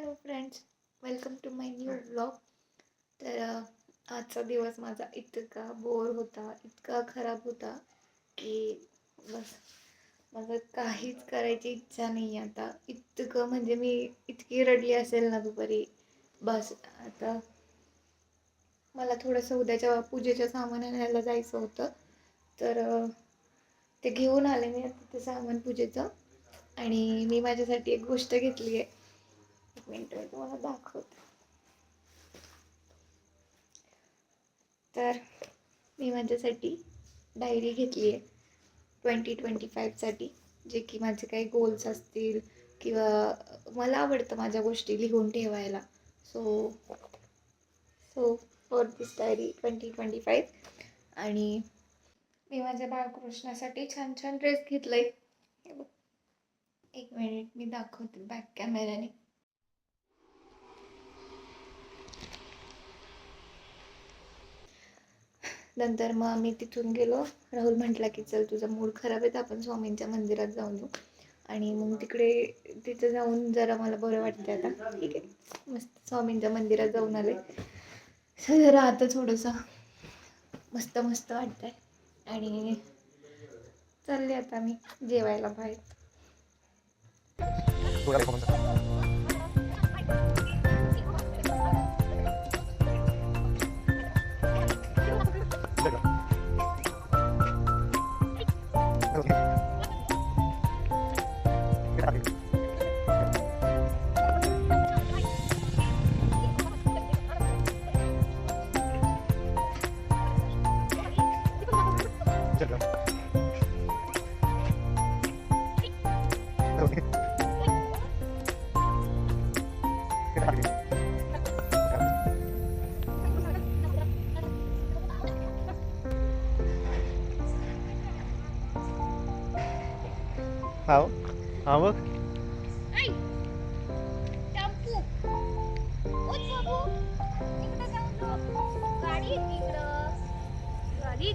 Hello friends welcome to my new blog. तर आजचा दिवस माझा इतका बोर होता इतका खराब होता की बस माझं काहीच करायची इच्छा नाही आहे आता. इतकं म्हणजे मी इतकी रडली असेल ना दुपारी. बस आता मला थोडंसं उद्याच्या पूजेच्या सामान आणायला जायचं होतं. तर ते घेऊन आले मी आता ते सामान पूजेचं. आणि मी माझ्यासाठी एक गोष्ट घेतली आहे एक मिनिट मी तुम्हाला दाखवते. तर मी माझ्यासाठी डायरी घेतली आहे. ट्वेंटी ट्वेंटी फाईव्हसाठी जे की माझे काही गोल्स असतील किंवा मला आवडतं माझ्या गोष्टी लिहून ठेवायला. So so for this diary twenty twenty five आणि मी माझ्या बाळकृष्णासाठी छान छान ड्रेस घेतला आहे एक मिनिट मी दाखवते बॅक कॅमेऱ्याने नंतर मग आम्ही तिथून गेलो. राहुल म्हटला की चल तुझा मूड खराब आहे तर आपण स्वामींच्या मंदिरात जाऊन येऊ. आणि मग तिकडे तिथं जाऊन जरा मला बरं वाटतं आता. ठीक आहे. मस्त स्वामींच्या मंदिरात जाऊन आले. सर जरा आता थोडंसं मस्त मस्त वाटतंय. आणि चालले आता मी जेवायला बाहेर. Okay. हाव हा बघ ओ बाबू। इकडं गाडी आहे तिकडं। गाडी आहे